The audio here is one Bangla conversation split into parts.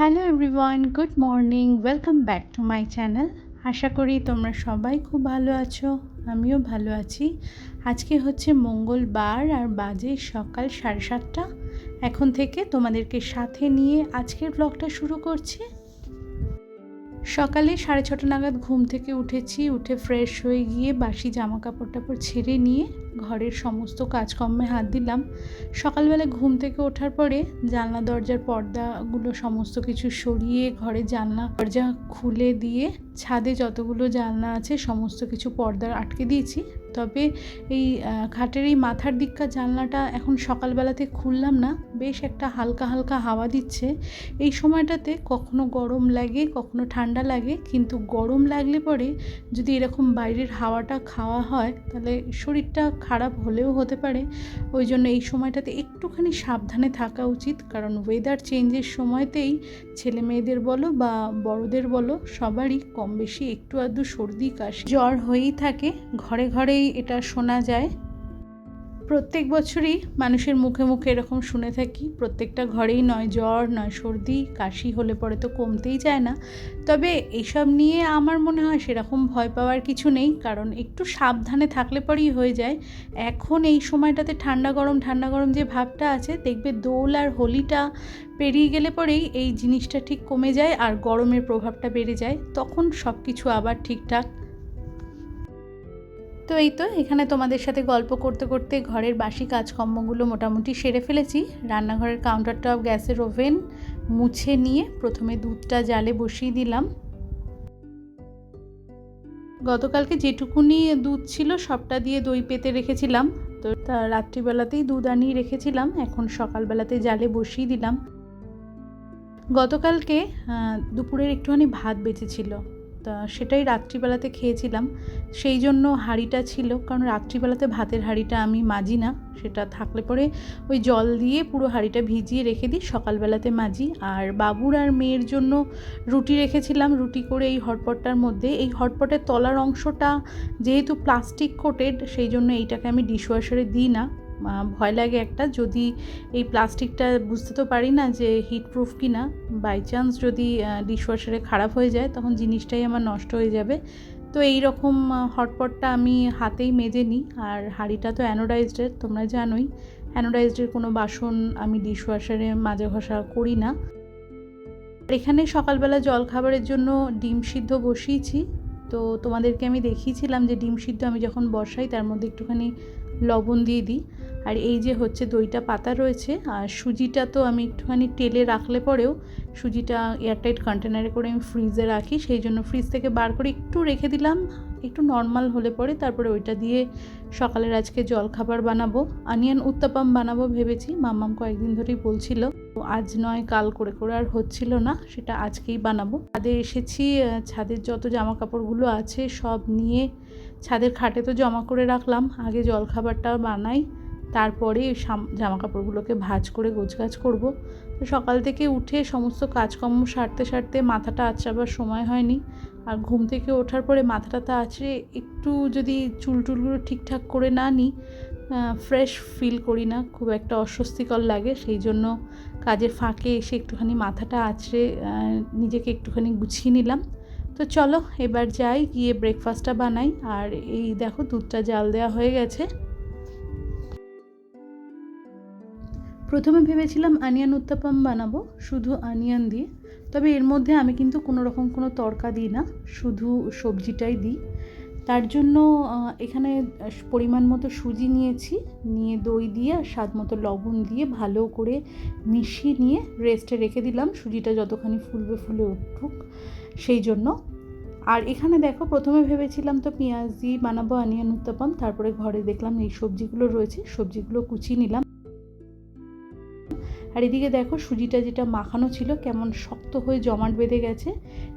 Hello everyone good morning welcome back to my channel আশা করি তোমরা সবাই খুব ভালো আছো, আমিও ভালো আছি। আজকে হচ্ছে মঙ্গলবার আর বাজে সকাল সাড়ে সাতটা। এখন থেকে তোমাদেরকে সাথে নিয়ে আজকের ব্লগটা শুরু করছি। সকালে সাড়ে ছটা নাগাদ ঘুম থেকে উঠেছি, উঠে ফ্রেশ হয়ে গিয়ে বাসি জামা কাপড় টাপড় ছেড়ে নিয়ে ঘরের সমস্ত কাজকর্মে হাত দিলাম। সকালবেলা ঘুম থেকে ওঠার পরে জানলা, দরজার পর্দাগুলো সমস্ত কিছু সরিয়ে ঘরে জানলা, দরজা খুলে দিয়ে ছাদে যতগুলো জানলা আছে সমস্ত কিছু পর্দা আটকে দিয়েছি। তবে এই খাটের এই মাথার দিককার জানলাটা এখন সকালবেলাতে খুললাম না। বেশ একটা হালকা হালকা হাওয়া দিচ্ছে। এই সময়টাতে কখনো গরম লাগে, কখনো ঠান্ডা লাগে, কিন্তু গরম লাগলে পরে যদি এরকম বাইরের হাওয়াটা খাওয়া হয়, তাহলে শরীরটা খারাপ হলেও হতে পারে। ওই জন্য এই সময়টাতে একটুখানি সাবধানে থাকা উচিত, কারণ ওয়েদার চেঞ্জের সময়তেই ছেলে মেয়েদের বলো বা বড়দের বলো, সবারই কম বেশি একটু আধটু সর্দি কাশি জ্বর হয়েই থাকে। ঘরে ঘরেই এটা শোনা যায়। প্রত্যেক বছরই মানুষের মুখে মুখে এরকম শুনে থাকি। প্রত্যেকটা ঘরেই নয় জ্বর, নয় সর্দি, কাশি হলে পরে তো কমতেই যায় না। তবে এইসব নিয়ে আমার মনে হয় সেরকম ভয় পাওয়ার কিছু নেই, কারণ একটু সাবধানে থাকলে পরেই হয়ে যায়। এখন এই সময়টাতে ঠান্ডা গরম ঠান্ডা গরম যে ভাবটা আছে, দেখবে দোল আর হোলিটা পেরিয়ে গেলে পরেই এই জিনিসটা ঠিক কমে যায় আর গরমের প্রভাবটা বেড়ে যায়। তখন সব কিছু আবার ঠিকঠাক তো এই তো, এখানে তোমাদের সাথে গল্প করতে করতে ঘরের বাসি কাজকর্মগুলো মোটামুটি সেরে ফেলেছি। রান্নাঘরের কাউন্টার টপ গ্যাসের ওভেন মুছে নিয়ে প্রথমে দুধটা জালে বসিয়ে দিলাম। গতকালকে যেটুকুনি দুধ ছিল সবটা দিয়ে দই পেতে রেখেছিলাম। তো তা রাত্রিবেলাতেই দুধ আনিয়ে রেখেছিলাম, এখন সকালবেলাতে জালে বসিয়ে দিলাম। গতকালকে দুপুরের একটুখানি ভাত বেঁচেছিল। সেটাই রাত্রিবেলাতে খেয়েছিলাম। সেই জন্য হাঁড়িটা ছিল, কারণ রাত্রিবেলাতে ভাতের হাঁড়িটা আমি মাজি না। সেটা থাকলে পরে ওই জল দিয়ে পুরো হাঁড়িটা ভিজিয়ে রেখে দিই, সকালবেলাতে মাজি। আর বাবুর আর মেয়ের জন্য রুটি রেখেছিলাম। রুটি করে এই হটপটটার মধ্যে, এই হটপটের তলার অংশটা যেহেতু প্লাস্টিক কোটেড, সেই জন্য এইটাকে আমি ডিশওয়াশারে দিই না। ভয় লাগে একটা। যদি এই প্লাস্টিকটা বুঝতে তো পারি না যে হিটপ্রুফ কি না বাই চান্স যদি ডিশওয়াশারে খারাপ হয়ে যায়, তখন জিনিসটাই আমার নষ্ট হয়ে যাবে। তো এই রকম হটপটটা আমি হাতেই মেজে নিই। আর হাঁড়িটা তো অ্যানোডাইজডের তোমরা জানোই। অ্যানোডাইজডের কোনো বাসন আমি ডিশওয়াশারে মাজা ঘষা করি না। এখানে সকালবেলা জল খাবারের জন্য ডিম সিদ্ধ বসিয়েছি। তো তোমাদেরকে আমি দেখিয়েছিলাম যে ডিম সিদ্ধ আমি যখন বসাই, তার মধ্যে একটুখানি লবণ দিয়ে দিই। আর এই যে হচ্ছে দইটা পাতা রয়েছে, আর সুজিটা তো আমি একটুখানি তেলে রাখলে পরেও সুজিটা এয়ারটাইট কন্টেনারে করে আমি ফ্রিজে রাখি। সেই জন্য ফ্রিজ থেকে বার করে একটু রেখে দিলাম। একটু নর্মাল হলে পরে তারপরে ওইটা দিয়ে সকালের আজকে জল খাবার বানাবো। আনিয়ান উত্তাপাম বানাবো ভেবেছি মামাম কয়েকদিন ধরেই বলছিল আজ নয়, কাল করে করে আর হচ্ছিল না, সেটা আজকেই বানাবো। ছাদে এসেছি ছাদের যত জামা কাপড়গুলো আছে সব নিয়ে ছাদের খাটে তো জমা করে রাখলাম, আগে জলখাবারটা বানাই তারপরে জামা কাপড়গুলোকে ভাজ করে গোছগাছ করব। তো সকাল থেকে উঠে সমস্ত কাজকর্ম সারতে সারতে মাথাটা আঁচড়াবার সময় হয়নি। আর ঘুম থেকে ওঠার পরে মাথাটাতে আঁচড়ে একটু যদি চুল টুলগুলো ঠিকঠাক করে না নিই ফ্রেশ ফিল করি না, খুব একটা অস্বস্তিকর লাগে। সেই জন্য কাজের ফাঁকে এসে একটুখানি মাথাটা আঁচড়ে নিজেকে একটুখানি গুছিয়ে নিলাম। তো চলো, এবার যাই, গিয়ে ব্রেকফাস্টটা বানাই। আর এই দেখো, দুধটা জাল দেওয়া হয়ে গেছে। প্রথমে ভেবেছিলাম আনিয়ান উত্তাপাম বানাবো, শুধু আনিয়ান দিয়ে। তবে এর মধ্যে আমি কিন্তু কোনো রকম কোনো তরকা দিই না, শুধু সবজিটাই দিই। তার জন্য এখানে পরিমাণ মতো সুজি নিয়েছি, নিয়ে দই দিয়ে আর স্বাদ মতো লবণ দিয়ে ভালো করে মিশিয়ে নিয়ে রেস্টে রেখে দিলাম, সুজিটা যতখানি ফুলবে ফুলে উঠুক, সেই জন্য। আর এখানে দেখো, প্রথমে ভেবেছিলাম তো পেঁয়াজ দিয়ে বানাবো আনিয়ান উত্তাপাম, তারপরে ঘরে দেখলাম এই সবজিগুলো রয়েছে, সবজিগুলো কুচিয়ে নিলাম। আর এদিকে দেখো সুজিটা যেটা মাখানো ছিল, কেমন শক্ত হয়ে জমাট বেঁধে গেছে।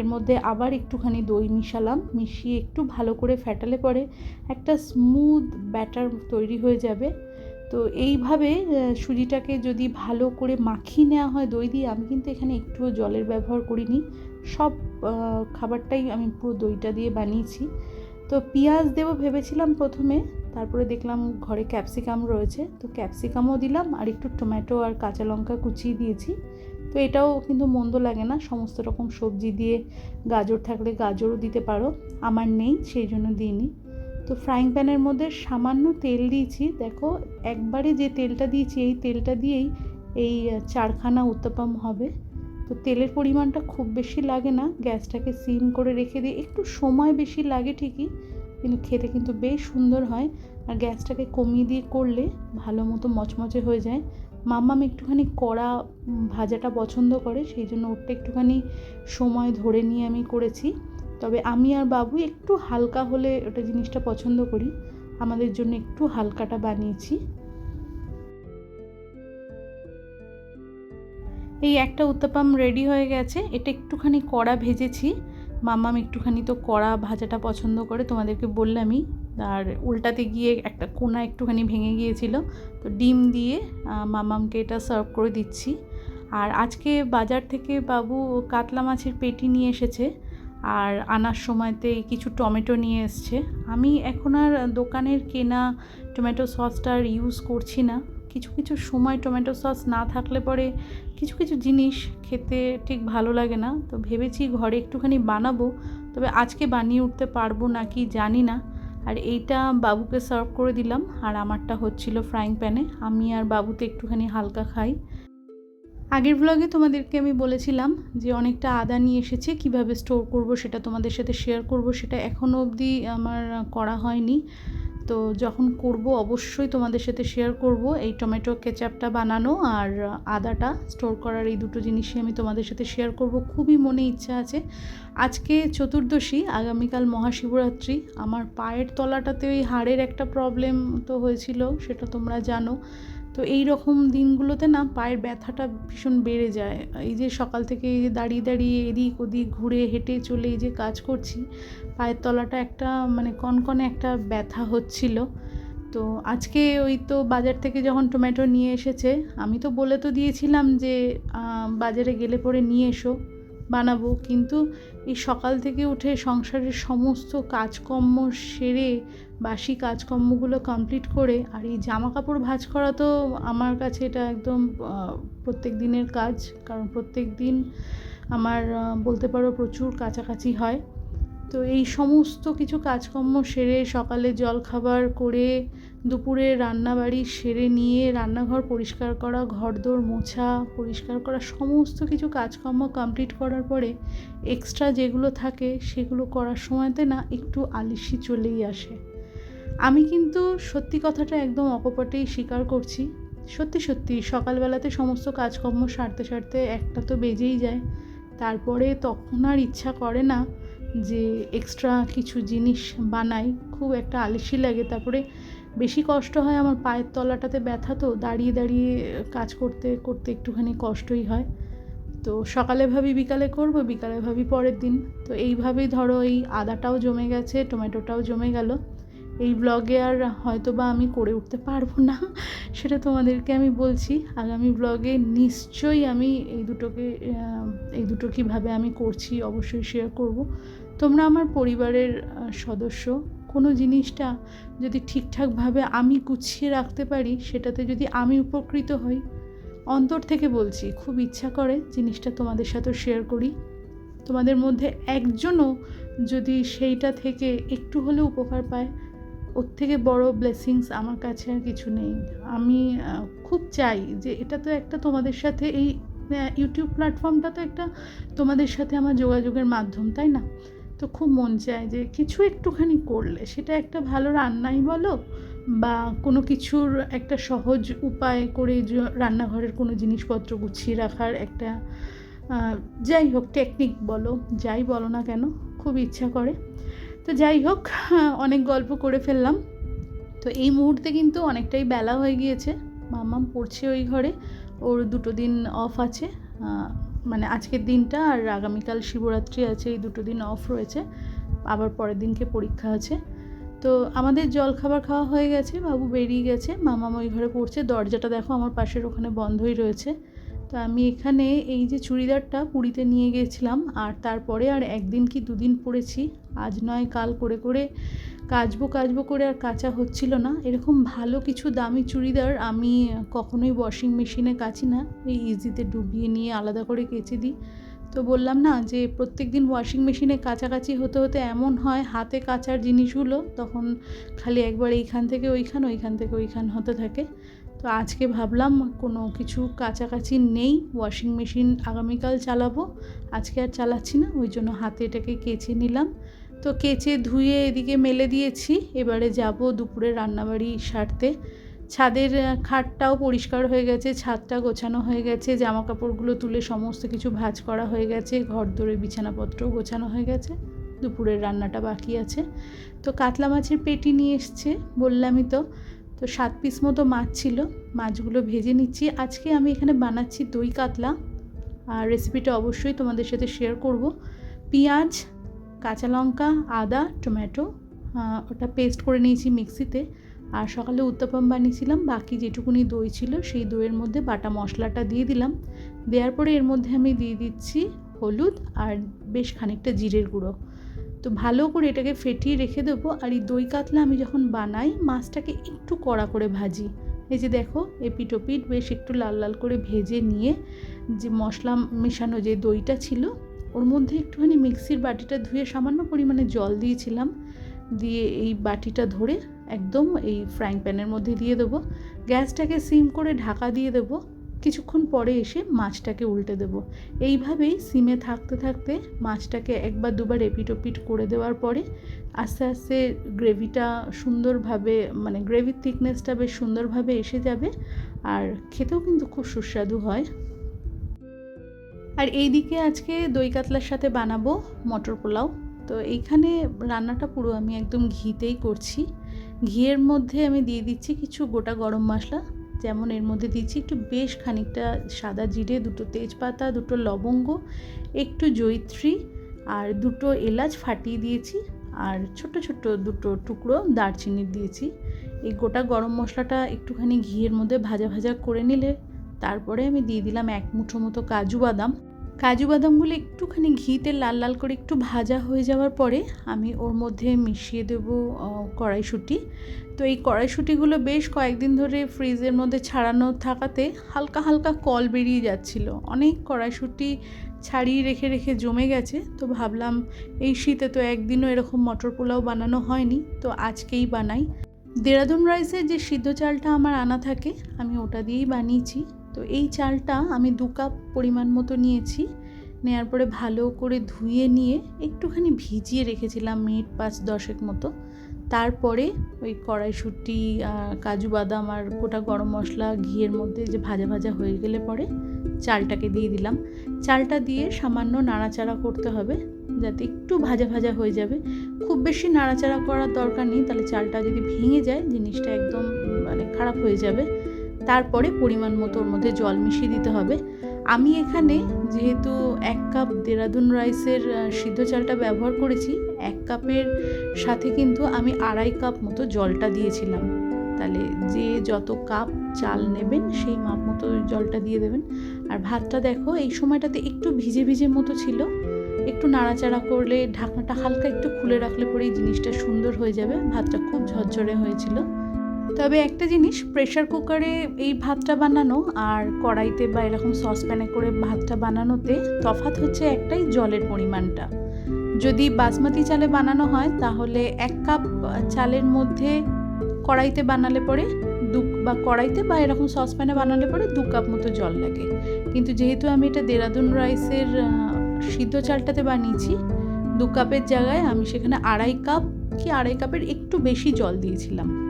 এর মধ্যে আবার একটুখানি দই মিশালাম, মিশিয়ে একটু ভালো করে ফ্যাটালে পরে একটা স্মুথ ব্যাটার তৈরি হয়ে যাবে। তো এইভাবে সুজিটাকে যদি ভালো করে মাখিয়ে নেওয়া হয় দই দিয়ে, আমি কিন্তু এখানে একটুও জলের ব্যবহার করিনি। সব খাবারটাই আমি পুরো দইটা দিয়ে বানিয়েছি। তো পেঁয়াজ দেবো ভেবেছিলাম প্রথমে তারপরে দেখলাম ঘরে ক্যাপসিকাম রয়েছে, তো ক্যাপসিকামও দিলাম আর একটু টমেটো আর কাঁচা লঙ্কা কুচিয়ে দিয়েছি। তো এটাও কিন্তু মন্দ লাগে না, সমস্ত রকম সবজি দিয়ে গাজর থাকলে গাজরও দিতে পারো, আমার নেই সেই জন্য দিইনি। তো ফ্রাইং প্যানের মধ্যে সামান্য তেল দিয়েছি, দেখো একবারে যে তেলটা দিয়েছি এই তেলটা দিয়েই এই চারখানা উত্তাপাম হবে। তো তেলের পরিমাণটা খুব বেশি লাগে না, গ্যাসটাকে সিম করে রেখে দিয়ে একটু সময় বেশি লাগে ঠিকই কিন্তু খেতে কিন্তু বেশ সুন্দর হয় আর গ্যাসটাকে কমিয়ে দিয়ে করলে ভালো মতো মচমচে হয়ে যায়। মাম্মাম একটুখানি কড়া ভাজাটা পছন্দ করে, সেই জন্য ওরটা একটুখানি সময় ধরে নিয়ে আমি করেছি। তবে আমি আর বাবু একটু হালকা হলে ওটা জিনিসটা পছন্দ করি। আমাদের জন্য একটু হালকাটা বানিয়েছি। এই একটা উত্তাপাম রেডি হয়ে গেছে। এটা একটুখানি কড়া ভেজেছি। মাম্মাম একটুখানি তো কড়া ভাজাটা পছন্দ করে, তোমাদেরকে বললামই। আর উল্টাতে গিয়ে একটা কোনা একটুখানি ভেঙে গিয়েছিল, তো ডিম দিয়ে মামামকে এটা সার্ভ করে দিচ্ছি। আর আজকে বাজার থেকে বাবু কাতলা মাছের পেটি নিয়ে এসেছে, আর আনার সময়তে কিছু টমেটো নিয়ে এসছে। আমি এখন আর দোকানের কেনা টমেটো সসটা ইউজ করছি না। কিছু কিছু সময় টমেটো সস না থাকলে পরে কিছু কিছু জিনিস খেতে ঠিক ভালো লাগে না। তো ভেবেছি ঘরে একটুখানি বানাবো, তবে আজকে বানিয়ে উঠতে পারব না কি জানি না। আর এইটা বাবুকে সার্ভ করে দিলাম, আর আমারটা হচ্ছিল ফ্রাইং প্যানে আমি আর বাবুতে একটুখানি হালকা খাই। আগের ব্লগে তোমাদেরকে আমি বলেছিলাম যে অনেকটা আদা নিয়ে এসেছে, কীভাবে স্টোর করব সেটা তোমাদের সাথে শেয়ার করব, সেটা এখনও অবধি আমার করা হয়নি। তো যখন করব অবশ্যই তোমাদের সাথে শেয়ার করব এই টমেটো কেচাপটা বানানো আর আদাটা স্টোর করার এই দুটো জিনিসই আমি তোমাদের সাথে শেয়ার করব। খুবই মনে ইচ্ছা আছে। আজকে চতুর্দশী, আগামীকাল মহাশিবরাত্রি। আমার পায়ের তলাটাতে ওই হাড়ের একটা প্রবলেম তো হয়েছিল, সেটা তোমরা জানো। তো এই রকম দিনগুলোতে না পায়ের ব্যথাটা ভীষণ বেড়ে যায়। এই যে সকাল থেকে এই যে দাঁড়িয়ে দাঁড়িয়ে এদিক ওদিক ঘুরে হেঁটে চলে এই যে কাজ করছি, পায়ের তলাটা একটা মানে কনকনে একটা ব্যথা হচ্ছিল। তো আজকে ওই তো বাজার থেকে যখন টমেটো নিয়ে এসেছে, আমি তো বলে তো দিয়েছিলাম যে বাজারে গেলে পরে নিয়ে এসো। বানাবো, কিন্তু এই সকাল থেকে উঠে সংসারের সমস্ত কাজকর্ম সেরে, বাসি কাজকর্মগুলো কমপ্লিট করে, আর এই জামা কাপড় ভাঁজ করা তো আমার কাছে এটা একদম প্রত্যেক দিনের কাজ, কারণ প্রত্যেক দিন আমার বলতে পারো প্রচুর কাছাকাছি হয়। তো এই সমস্ত কিছু কাজকর্ম সেরে সকালে জলখাবার করে দুপুরে রান্নাবাড়ি সেরে নিয়ে রান্নাঘর পরিষ্কার করা, ঘরদোর মোছা, পরিষ্কার করা, সমস্ত কিছু কাজকর্ম কমপ্লিট করার পরে এক্সট্রা যেগুলো থাকে সেগুলো করার সময়তে না একটু আলিসি চলেই আসে। আমি কিন্তু সত্যি কথাটা একদম অকপটেই স্বীকার করছি। সত্যি সত্যি সকালবেলাতে সমস্ত কাজকর্ম সারতে সারতে একটা তো বেজেই যায়। তারপরে তখন আর ইচ্ছা করে না যে এক্সট্রা কিছু জিনিস বানাই। খুব একটা আলসি লাগে। তারপরে বেশি কষ্ট হয় আমার পায়ের তলাটাতে ব্যথা তো, দাঁড়িয়ে দাঁড়িয়ে কাজ করতে করতে একটুখানি কষ্টই হয়। তো সকালে ভাবি বিকালে করব, বিকালে ভাবি পরের দিন। তো এইভাবেই ধরো এই আদাটাও জমে গেছে, টমেটোটাও জমে গেল। এই ব্লগে আর হয়তো বা আমি করে উঠতে পারব না, সেটা তোমাদেরকে আমি বলছি। আগামী ব্লগে নিশ্চয়ই আমি এই দুটোকে এই দুটো কীভাবে আমি করছি অবশ্যই শেয়ার করব। তোমরা আমার পরিবারের সদস্য কোনো জিনিসটা যদি ঠিকঠাকভাবে আমি গুছিয়ে রাখতে পারি, সেটাতে যদি আমি উপকৃত হই। অন্তর থেকে বলছি, খুব ইচ্ছা করে জিনিসটা তোমাদের সাথে শেয়ার করি। তোমাদের মধ্যে একজনও যদি সেইটা থেকে একটু হলেও উপকার পায়, ওর থেকে বড় ব্লেসিংস আমার কাছে আর কিছু নেই। আমি খুব চাই যে এটা তো একটা তোমাদের সাথে এই ইউটিউব প্ল্যাটফর্মটা তো একটা তোমাদের সাথে আমার যোগাযোগের মাধ্যম, তাই না? তো খুব মন চায় যে কিছু একটুখানি করলে। সেটা একটা ভালো রান্নাই বলো বা কোনো কিছুর একটা সহজ উপায় করে রান্নাঘরের কোনো জিনিসপত্র গুছিয়ে রাখার একটা যাই হোক টেকনিক বলো, যাই বলো না কেন, খুব ইচ্ছা করে। তো যাই হোক, অনেক গল্প করে ফেললাম। তো এই মুহূর্তে কিন্তু অনেকটাই বেলা হয়ে গিয়েছে। মামাম পড়ছে ওই ঘরে, ওর দুটো দিন অফ আছে। মানে আজকের দিনটা আর আগামীকাল শিবরাত্রি আছে, এই দুটো দিন অফ রয়েছে। আবার পরের দিনকে পরীক্ষা আছে। তো আমাদের জল খাবার খাওয়া হয়ে গেছে, বাবু বেরিয়ে গেছে মামাম ওই ঘরে পড়ছে। দরজাটা দেখো আমার পাশের ওখানে বন্ধই রয়েছে। তো আমি এখানে এই যে চুড়িদারটা পুরীতে নিয়ে গেছিলাম, আর তারপরে আর একদিন কি দুদিন পরেছি আজ নয় কাল করে করে কাচবো কাচবো করে আর কাচা হচ্ছিল না। এরকম ভালো কিছু দামি চুড়িদার আমি কখনোই ওয়াশিং মেশিনে কাচি না। এই ইজিতে ডুবিয়ে নিয়ে আলাদা করে কেচে দিই। তো বললাম না যে প্রত্যেক দিন ওয়াশিং মেশিনে কাছাকাছি হতে হতে এমন হয়, হাতে কাচার জিনিসগুলো, তখন খালি একবার এইখান থেকে ওইখান ওইখান থেকে ওইখান হতে থাকে। তো আজকে ভাবলাম কোনো কিছু কাছাকাছি নেই ওয়াশিং মেশিন আগামীকাল চালাবো। আজকে আর চালাচ্ছি না, ওই জন্য হাতে এটাকে কেচে নিলাম। তো কেচে ধুয়ে এদিকে মেলে দিয়েছি। এবারে যাব দুপুরে রান্নাবাড়ি সারতে। ছাদের খাটটাও পরিষ্কার হয়ে গেছে, ছাদটা গোছানো হয়ে গেছে জামা কাপড়গুলো তুলে সমস্ত কিছু ভাজ করা হয়ে গেছে, ঘর দরে বিছানাপত্রও গোছানো হয়ে গেছে, দুপুরের রান্নাটা বাকি আছে। তো কাতলা মাছের পেটি নিয়ে এসছে, বললামই তো তো সাত পিস মতো মাছ ছিল, মাছগুলো ভেজে নিচ্ছি। আজকে আমি এখানে বানাচ্ছি দই কাতলা, আর রেসিপিটা অবশ্যই তোমাদের সাথে শেয়ার করব। পেঁয়াজ কাঁচা লঙ্কা, আদা, টমেটো ওটা পেস্ট করে নিয়েছি মিক্সিতে আর সকালে উত্তাপম বানিয়েছিলাম, বাকি যেটুকুনি দই ছিল সেই দইয়ের মধ্যে বাটা মশলাটা দিয়ে দিলাম। দেওয়ার পরে এর মধ্যে আমি দিয়ে দিচ্ছি হলুদ আর বেশ খানিকটা জিরের গুঁড়ো। তো ভালো করে এটাকে ফেটিয়ে রেখে দেবো। আর এই দই কাতলা আমি যখন বানাই, মাছটাকে একটু কড়া করে ভাজি। এই যে দেখো, এপিটোপিট বেশ একটু লাল লাল করে ভেজে নিয়ে যে মশলা মেশানো যে দইটা ছিল ওর মধ্যে একটুখানি মিক্সির বাটিটা ধুয়ে সামান্য পরিমাণে জল দিয়েছিলাম। দিয়ে এই বাটিটা ধরে একদম এই ফ্রাইং প্যানের মধ্যে দিয়ে দেবো। গ্যাসটাকে সিম করে ঢাকা দিয়ে দেবো। কিছুক্ষণ পরে এসে মাছটাকে উল্টে দেবো। এইভাবেই সিমে থাকতে থাকতে মাছটাকে একবার দুবার এপিট ওপিট করে দেওয়ার পরে আস্তে আস্তে গ্রেভিটা সুন্দরভাবে মানে গ্রেভির থিকনেসটা বেশ সুন্দরভাবে এসে যাবে। আর খেতেও কিন্তু খুব সুস্বাদু হয়। আর এই দিকে আজকে দই কাতলার সাথে বানাবো মটর পোলাও। তো এইখানে রান্নাটা পুরো আমি একদম ঘিতেই করছি। ঘিয়ের মধ্যে আমি দিয়ে দিচ্ছি কিছু গোটা গরম মশলা। যেমন এর মধ্যে দিচ্ছি একটু বেশ খানিকটা সাদা জিরে, দুটো তেজপাতা, দুটো লবঙ্গ, একটু জৈত্রী আর দুটো এলাচ ফাটিয়ে দিয়েছি। আর ছোট ছোট দুটো টুকরো দারচিনি দিয়েছি। এই গোটা গরম মশলাটা একটুখানি ঘিয়ের মধ্যে ভাজা ভাজা করে নিলে তারপরে আমি দিয়ে দিলাম এক মুঠো মতো কাজু বাদাম। কাজু বাদামগুলো একটুখানি ঘিতে লাল লাল করে একটু ভাজা হয়ে যাওয়ার পরে আমি ওর মধ্যে মিশিয়ে দেব কড়াইশুঁটি। তো এই কড়াইশুঁটিগুলো বেশ কয়েকদিন ধরে ফ্রিজের মধ্যে ছাড়ানো থাকাতে হালকা হালকা কল বেরিয়ে যাচ্ছিল। অনেক কড়াইশুঁটি ছাড়িয়ে রেখে রেখে জমে গেছে। তো ভাবলাম এই শীতে তো একদিনও এরকম মটর পোলাও বানানো হয়নি, তো আজকেই বানাই। দেরাদুন রাইসের যে সিদ্ধ চালটা আমার আনা থাকে, আমি ওটা দিয়েই বানিয়েছি। তো এই চালটা আমি দু কাপ পরিমাণ মতো নিয়েছি। নেওয়ার পরে ভালো করে ধুয়ে নিয়ে একটুখানি ভিজিয়ে রেখেছিলাম মিনিট পাঁচ দশেক মতো। তারপরে ওই কড়াইশুঁটি কাজু বাদাম আর গোটা গরম মশলা, ঘিয়ের মধ্যে যে ভাজা ভাজা হয়ে গেলে পরে চালটাকে দিয়ে দিলাম। চালটা দিয়ে সামান্য নাড়াচাড়া করতে হবে যাতে একটু ভাজা ভাজা হয়ে যাবে। খুব বেশি নাড়াচাড়া করার দরকার নেই, তাহলে চালটা যদি ভেঙে যায়, জিনিসটা একদম মানে খারাপ হয়ে যাবে। তারপরে পরিমাণ মতো ওর মধ্যে জল মিশিয়ে দিতে হবে। আমি এখানে যেহেতু এক কাপ দেরাদুন রাইসের সিদ্ধ চালটা ব্যবহার করেছি, এক কাপের সাথে কিন্তু আমি আড়াই কাপ মতো জলটা দিয়েছিলাম। তাহলে যে যত কাপ চাল নেবেন, সেই মাপ মতো জলটা দিয়ে দেবেন। আর ভাতটা দেখো, এই সময়টাতে একটু ভিজে ভিজে মতো ছিল। একটু নাড়াচাড়া করলে ঢাকনাটা হালকা একটু খুলে রাখলে পরে এই জিনিসটা সুন্দর হয়ে যাবে। ভাতটা খুব ঝরঝরে হয়েছিল। তবে একটা জিনিস প্রেশার কুকারে এই ভাতটা বানানো আর কড়াইতে বা এরকম সসপ্যানে করে ভাতটা বানানোতে তফাৎ হচ্ছে একটাই জলের পরিমাণটা। যদি বাসমতি চালে বানানো হয়, তাহলে এক কাপ চালের মধ্যে কড়াইতে বানালে পরে দু, বা কড়াইতে বা এরকম সসপ্যানে বানালে পরে দু কাপ মতো জল লাগে। কিন্তু যেহেতু আমি এটা দেরাদুন রাইসের সিদ্ধ চালটাতে বানিয়েছি, দু কাপের জায়গায় আমি সেখানে আড়াই কাপ কি আড়াই কাপের একটু বেশি জল দিয়েছিলাম।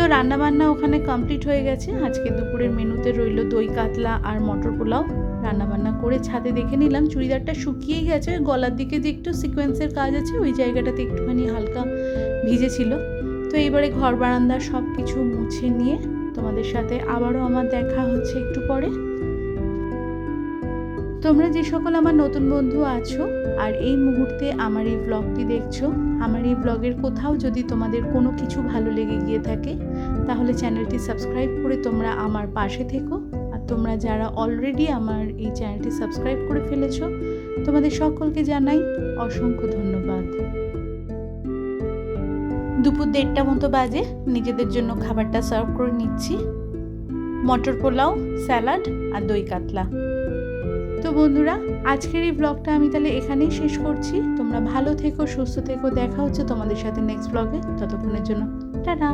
তো রান্নাবান্না ওখানে কমপ্লিট হয়ে গেছে। আজকে দুপুরের মেনুতে রইল দই, কাতলা আর মটর পোলাও। রান্নাবান্না করে ছাদে দেখে নিলাম, চুড়িদারটা শুকিয়েই গেছে। গলার দিকে যে একটু সিকোয়েন্সের কাজ আছে, ওই জায়গাটাতে একটুখানি হালকা ভিজেছিল। তো এইবারে ঘর বারান্দা সব কিছু মুছে নিয়ে তোমাদের সাথে আবারও আমার দেখা হচ্ছে একটু পরে। তোমরা যে সকল আমার নতুন বন্ধু আছো, আর এই মুহূর্তে আমার এই ব্লগটি দেখছ, আমার এই ব্লগের কোথাও যদি তোমাদের কোনো কিছু ভালো লেগে গিয়ে থাকে তাহলে চ্যানেলটি সাবস্ক্রাইব করে তোমরা আমার পাশে থেকো। আর তোমরা যারা অলরেডি আমার এই চ্যানেলটি সাবস্ক্রাইব করে ফেলেছো, তোমাদের সকলকে জানাই অসংখ্য ধন্যবাদ। দুপুর দেড়টা মতো বাজে, নিজেদের জন্য খাবারটা সার্ভ করে নিচ্ছি। মটর পোলাও, স্যালাড আর দই কাতলা। তো বন্ধুরা, আজকের এই ব্লগটা আমি তাহলে এখানেই শেষ করছি। তোমরা ভালো থেকো, সুস্থ থেকো, দেখা হচ্ছে তোমাদের সাথে নেক্সট ব্লগে ততক্ষণের জন্য, টাটা!